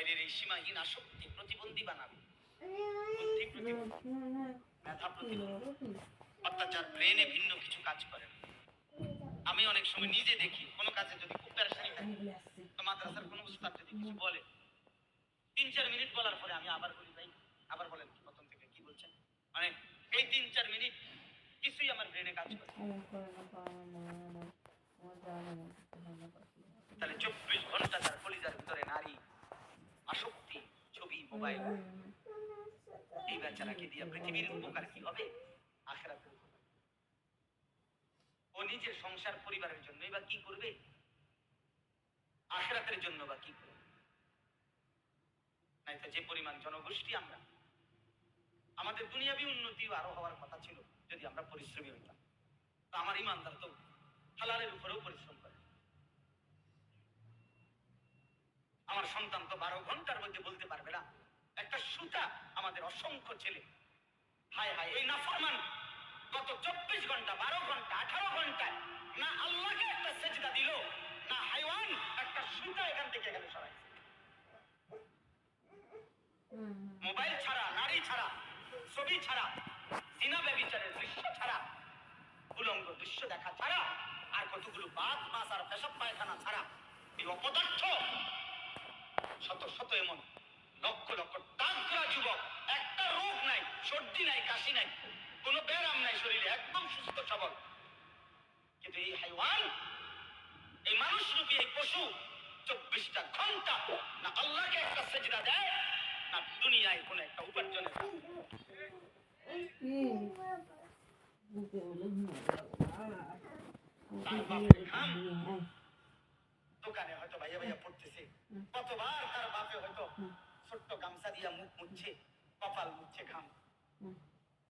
মোবাইলের এই সীমাহীন আসক্তি প্রতিবন্ধী বানাবে। অত্যাচার ব্রেনে ভিন্ন কিছু কাজ করে। আমি অনেক সময় নিজে দেখি, কোনো কাজে যদি খুব প্যারেশানি থাকে মাদ্রাসার কোনো উস্তাদ যদি কিছু বলে, তিন চার মিনিট বলার পরে আমি আবার বলি, ভাই, আবার বলেন প্রথম থেকে কি বলছেন মানে এই তিন চার মিনিট কিছুই আমার ব্রেনে কাজ করে তাহলে চব্বিশ ঘণ্টা তার কলিজার ভিতরে নারী মোবাইল। এই বেচারাকে দিয়ে পৃথিবীর উপকার কি হবে? আখেরাতের ও নিজের সংসার পরিবারের জন্যই বা কি করবে? আখেরাতের জন্য বা কি করবে? নাই তো যে পরিমাণ জনগোষ্ঠী আমরা আমাদের দুনিয়াবি উন্নতিও আরও হওয়ার কথা ছিল যদি আমরা পরিশ্রমী হইতাম। তো আমার ইমানদার তো হালালের উপরেও পরিশ্রম করে। আমার সন্তান তো বারো ঘণ্টার মধ্যে বলতে পারবে না অসংখ্য ছেলে। হায় হায়, এই নাফরমান গত চব্বিশ ঘণ্টা, বারো ঘণ্টা, আঠারো ঘন্টায় না আল্লাহকে একটা সেজদা দিল, না হাইওয়ান, একটা সুতা এখান থেকে এখানে সরাইছে। মোবাইল ছাড়া, নারী ছাড়া, ছবি ছাড়া, সিনা ব্যবিচারের দৃশ্য ছাড়া, উলঙ্গ দৃশ্য দেখা ছাড়া, আর কতগুলো বাদ মাছ আর পেশাব পায়খানা ছাড়া এই অপদার্থ শত শত এমন লক্ষ লক্ষ টাকরা যুবক। একটা রোগ নাই, সর্দি নাই, কাশি নাই, কোনো ব্যারাম নাই শরীরে, একদম সুস্থ সবল। কিন্তু এই হাইওয়ান, এই মানুষ রূপী এই পশু চব্বিশটা ঘণ্টা না আল্লাহকে একটা সেজদা দেয়, না দুনিয়ায় কোনো একটা উপার্জনের দোকানে হয়তো ভাইয়া ভাইয়া পড়তেছে। কতবার তার বাপে হয়তো ছোট্ট গামছা দিয়া মুখ মুছছে কপাল মুছছে ঘাম।